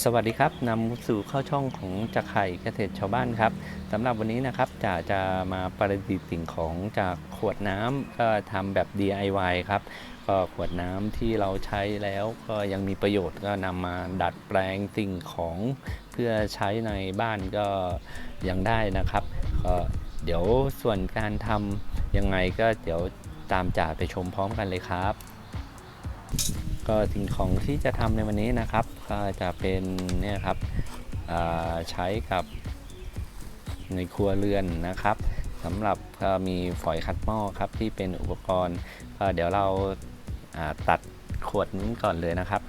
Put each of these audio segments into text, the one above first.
สวัสดีครับนำสู่เข้าช่องของจักไข่เกษตรชาวบ้านครับสำหรับวันนี้นะครับจะจะมาประดิษฐ์สิ่งของจากขวดน้ำก็ทำแบบ DIY ครับก็ขวดน้ำที่เราใช้แล้วก็ยังมีประโยชน์ก็นำมาดัดแปลงสิ่งของเพื่อใช้ในบ้านก็ยังได้นะครับก็เดี๋ยวส่วนการทำยังไงก็เดี๋ยวตามจ่าไปชมพร้อมกันเลยครับ ก็สิ่งของที่จะทำในวันนี้นะครับ ก็จะเป็นเนี่ยครับใช้กับในครัวเรือนนะครับสำหรับมีฝอยขัดหม้อครับที่เป็นอุปกรณ์ก็เดี๋ยวเราตัดขวดนี้ก่อนเลยนะครับ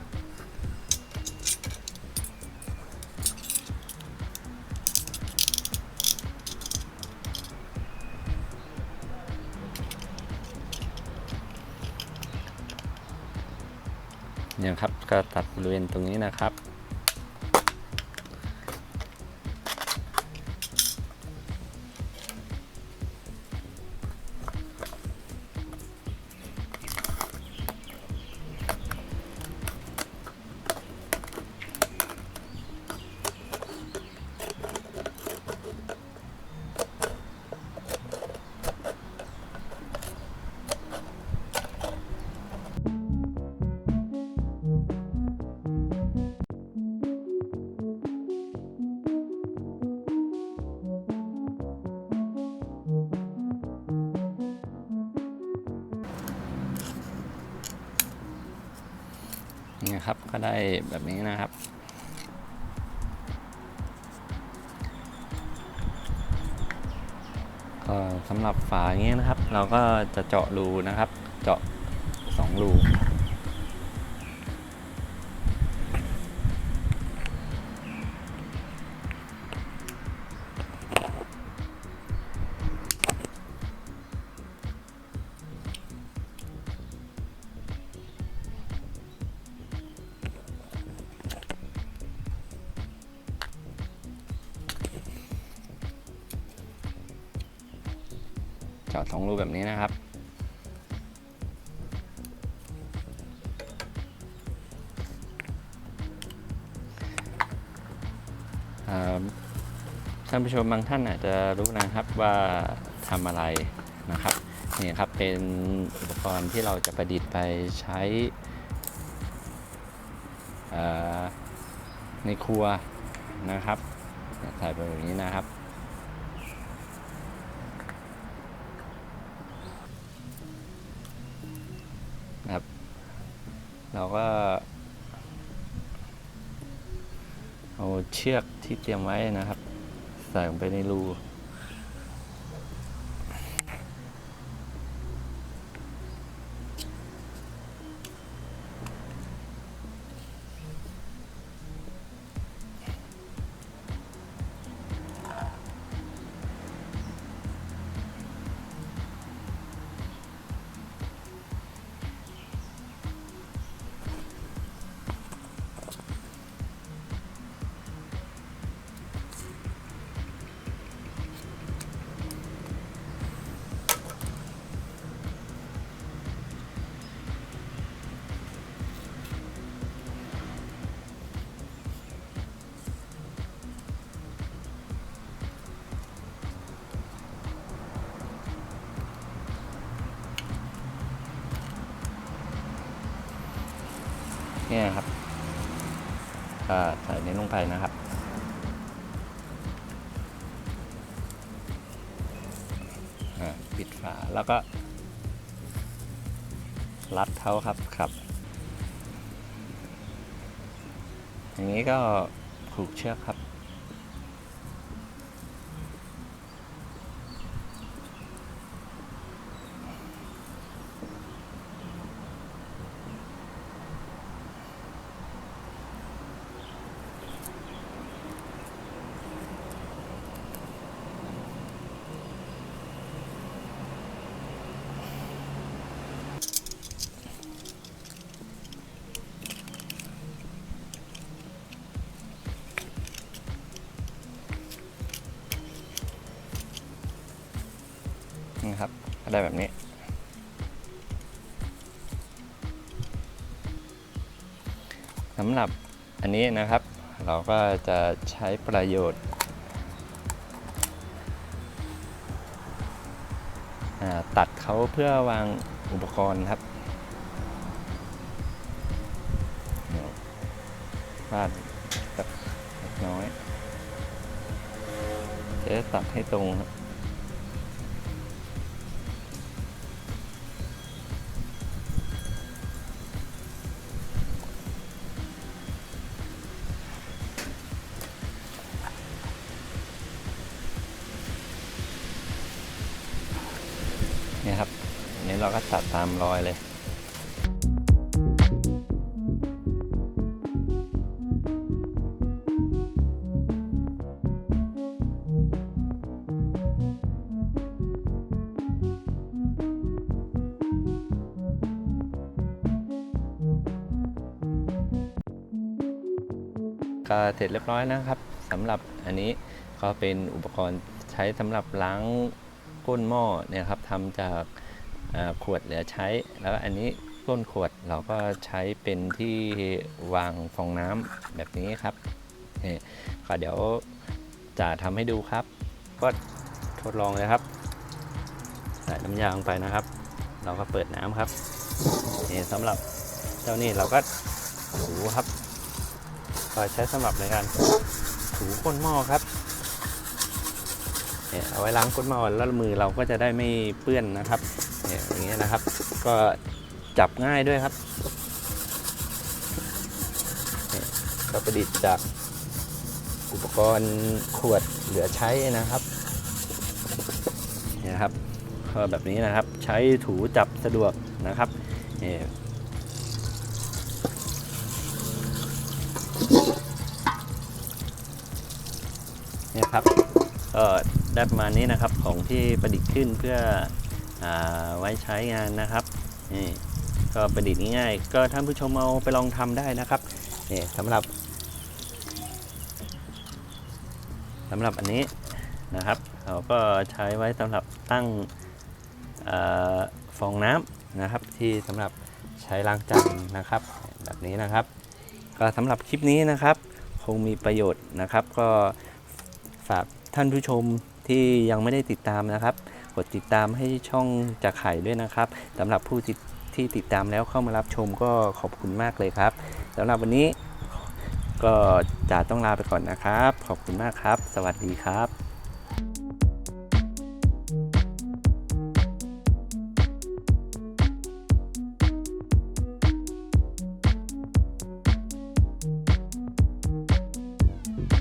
เนี่ยครับก็ตัดบริเวณตรงนี้นะครับ ครับ ก็ได้แบบนี้นะครับ ก็สำหรับฝาอย่างเงี้ยนะครับ เราก็จะเจาะรูนะครับ เจาะสองรู จาะสองรูแบบนี้นะครับ ท่านผู้ชมบางท่านอาจจะรู้นะครับว่าทำอะไรนะครับนี่ครับเป็นอุปกรณ์ที่เราจะประดิษฐ์ไปใช้ในครัวนะครับใส่ไปแบบนี้นะครับ เราก็ เอาเชือกที่เตรียมไว้นะครับ ใส่ลงไปในรู เนี่ยครับก็ใส่นี้ลงไปนะครับ ปิดฝาแล้วก็ รัดเขาครับครับ อย่างนี้ก็ผูกเชือกครับ ก็ได้แบบนี้ สำหรับอันนี้นะครับ เราก็จะใช้ประโยชน์ตัดเขาเพื่อวางอุปกรณ์ครับเดี๋ยวาดสักเล็กน้อย จะตัดให้ตรงครับ เราก็ตัดตามรอยเลยก็เสร็จเรียบร้อยนะครับสำหรับอันนี้ก็เป็นอุปกรณ์ใช้สำหรับล้างก้นหม้อเนี่ยครับทำจาก ขวดเหลือใช้ แล้วอันนี้ก้นขวดเราก็ใช้เป็นที่วางฟองน้ำแบบนี้ครับนี่ก็เดี๋ยวจะทำให้ดูครับ ก็ทดลองเลยครับใส่น้ำยาลงไปนะครับ เราก็เปิดน้ำครับนี่สำหรับเจ้านี่เราก็ถูครับก็ใช้สำหรับในการถูก้นหม้อครับเอาไว้ล้างก้นหม้อแล้วมือเราก็จะได้ไม่เปื้อนนะครับ นี้นะครับ ก็จับง่ายด้วยครับเนี่ยก็ประดิษฐ์จากอุปกรณ์ขวดเหลือใช้นะครับเนี่ยครับก็แบบนี้นะครับใช้ถูจับสะดวกนะครับเนี่ยเนี่ยครับก็ได้ประมาณนี้นะครับของที่ประดิษฐ์ขึ้นเพื่อ ไว้ใช้งานนะครับนี่ก็ประดิษฐ์ง่ายๆก็ท่านผู้ชมเอาไปลองทำได้นะครับนี่สำหรับสำหรับอันนี้นะครับ เราก็ใช้ไว้สำหรับตั้งอฟองน้ำนะครับ ที่สำหรับใช้ล้างจานนะครับ แบบนี้นะครับ ก็สำหรับคลิปนี้นะครับ คงมีประโยชน์นะครับ ก็ฝากท่านผู้ชมที่ยังไม่ได้ติดตามนะครับ กดติดตามให้ช่องจากไข่ด้วยนะครับสำหรับผู้ที่ติดตามแล้วเข้ามารับชมก็ขอบคุณมากเลยครับสำหรับวันนี้ก็จะต้องลาไปก่อนนะครับ ขอบคุณมากครับ สวัสดีครับ